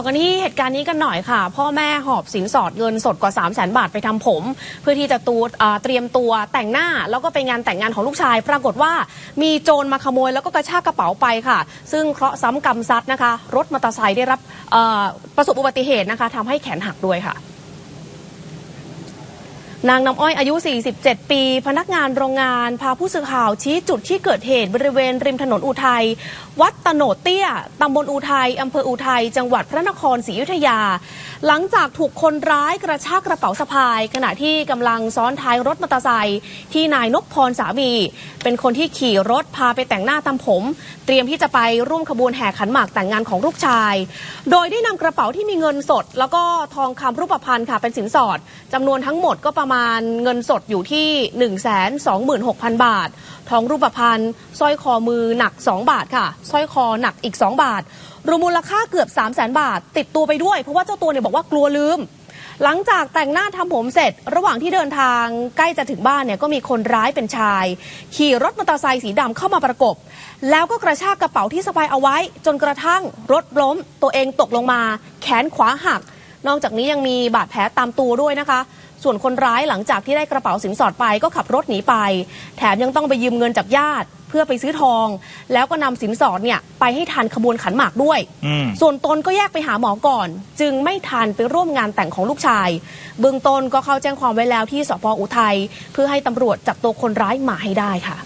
อกันที่เหตุการณ์นี้กันหน่อยค่ะ พ่อแม่หอบสินสอดเงินสดกว่า 3 0 0 0 0 0 บาทไปทำผม เพื่อที่จะตูเตรียมตัวแต่งหน้า แล้วก็ไปงานแต่งงานของลูกชาย ปรากฏว่ามีโจรมาขโมยแล้วก็กระชากกระเป๋าไปค่ะ ซึ่งเคราะห์ซ้ำกรรมซัดนะคะ รถมอเตอร์ไซค์ได้รับประสบอุบัติเหตุนะคะทำให้แขนหักด้วยค่ะ นางน้ำอ้อยอายุ 47 ปี พนักงานโรงงาน พาผู้สื่อข่าวชี้จุดที่เกิดเหตุบริเวณริมถนนอุทัย วัดตโนดเตี้ย ตำบลอุทัย อำเภออุทัย จังหวัดพระนครศรีอยุธยา หลังจากถูกคนร้ายกระชากกระเป๋าสะพาย ขณะที่กำลังซ้อนท้ายรถมอเตอร์ไซค์ที่นายนพพรสามี เป็นคนที่ขี่รถพาไปแต่งหน้าทำผม เตรียมที่จะไปร่วมขบวนแห่ขันหมากแต่งงานของลูกชาย โดยได้นำกระเป๋าที่มีเงินสด แล้วก็ทองคำรูปพรรณค่ะเป็นสินสอดจำนวนทั้งหมดก็ประมาณเงินสดอยู่ที่ 1 2 6 0 0 0 บาท ทองรูปพรรณสร้อยคอมือหนัก 2 บาทค่ะสร้อยคอหนักอีก 2 บาท รวมมูลค่าเกือบ 3 0 0 0 0 0บาท ติดตัวไปด้วย เพราะว่าเจ้าตัวเนี่ยบอกว่ากลัวลืม หลังจากแต่งหน้าทำผมเสร็จ ระหว่างที่เดินทางใกล้จะถึงบ้านเนี่ยก็มีคนร้ายเป็นชาย ขี่รถมอเตอร์ไซค์สีดำเข้ามาประกบ แล้วก็กระชากกระเป๋าที่สะพายเอาไว้ จนกระทั่งรถล้ม ตัวเองตกลงมา แขนขวาหักนอกจากนี้ยังมีบาดแผลตามตัวด้วยนะคะ ส่วนคนร้ายหลังจากที่ได้กระเป๋าสินสอดไปก็ขับรถหนีไป แถมยังต้องไปยืมเงินจากญาติเพื่อไปซื้อทอง แล้วก็นำสินสอดเนี่ยไปให้ทันขบวนขันหมากด้วย อืม ส่วนตนก็แยกไปหาหมอก่อน จึงไม่ทันไปร่วมงานแต่งของลูกชาย เบื้องต้นก็เข้าแจ้งความไว้แล้วที่สพอุทัยเพื่อให้ตำรวจจับตัวคนร้ายมาให้ได้ค่ะ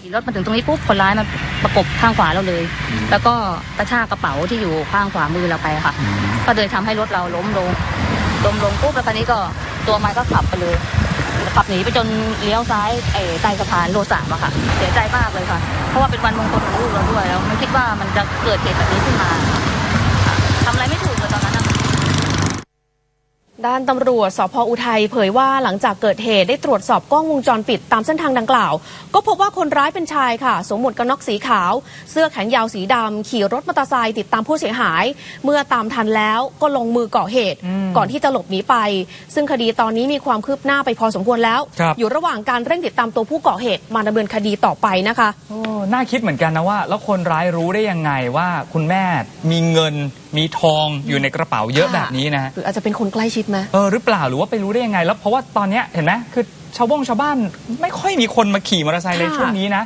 ขี่รถมาถึงตรงนี้ปุ๊บคนร้ายมันประกบข้างขวาเราเลย แล้วก็กระชากกระเป๋าที่อยู่ข้างขวามือเราไปค่ะ ก็เลยทำให้รถเราล้มลง ลมลงปุ๊บแล้วตอนนี้ก็ตัวมันก็ขับไปเลยขับหนีไปจนเลี้ยวซ้ายไอ้ใต้สะพานโลสามอะค่ะ เสียใจมากเลยค่ะ เพราะว่าเป็นวันมงคลของลูกเราด้วยแล้วไม่คิดว่ามันจะเกิดเหตุแบบนี้ขึ้นมาค่ะทำอะไรไม่ถูกเลยตอนนั้นนะคะ ด้านตำรวจสพอุทัยเผยว่าหลังจากเกิดเหตุได้ตรวจสอบกล้องวงจรปิดตามเส้นทางดังกล่าว ก็พบว่าคนร้ายเป็นชายค่ะสวมหมวกกันน็อกสีขาว เสื้อแขนยาวสีดำขี่รถมอเตอร์ไซค์ติดตามผู้เสียหาย เมื่อตามทันแล้วก็ลงมือก่อเหตุอืมก่อนที่จะหลบหนีไป ซึ่งคดีตอนนี้มีความคืบหน้าไปพอสมควรแล้วครับอยู่ระหว่างการเร่งติดตามตัวผู้ก่อเหตุมาดำเนินคดีต่อไปนะคะโอ้น่าคิดเหมือนกันนะว่า แล้วคนร้ายรู้ได้ยังไงว่าคุณแม่มีเงินมีทองอยู่ในกระเป๋าเยอะค่ะแบบนี้นะฮะหรืออาจจะเป็นคนใกล้ชิดไหมเออหรือเปล่าหรือว่าไปรู้ได้ยังไง แล้วเพราะว่าตอนเนี้ยเห็นไหมคือชาวบ้งชาวบ้านไม่ค่อยมีคนมาขี่มอเตอร์ไซค์เลยค่ะ ช่วงนี้นะ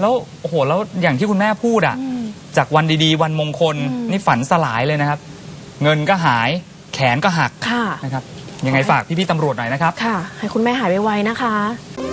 แล้วโอ้โหแล้วอย่างที่คุณแม่พูดอะ อืม จากวันดีๆ วันมงคลอืม นี่ฝันสลายเลยนะครับ เงินก็หายแขนก็หักค่ะ นะครับยังไงฝากพี่ๆตำรวจหน่อยนะครับ ค่ะ ให้คุณแม่หายไวๆนะคะ「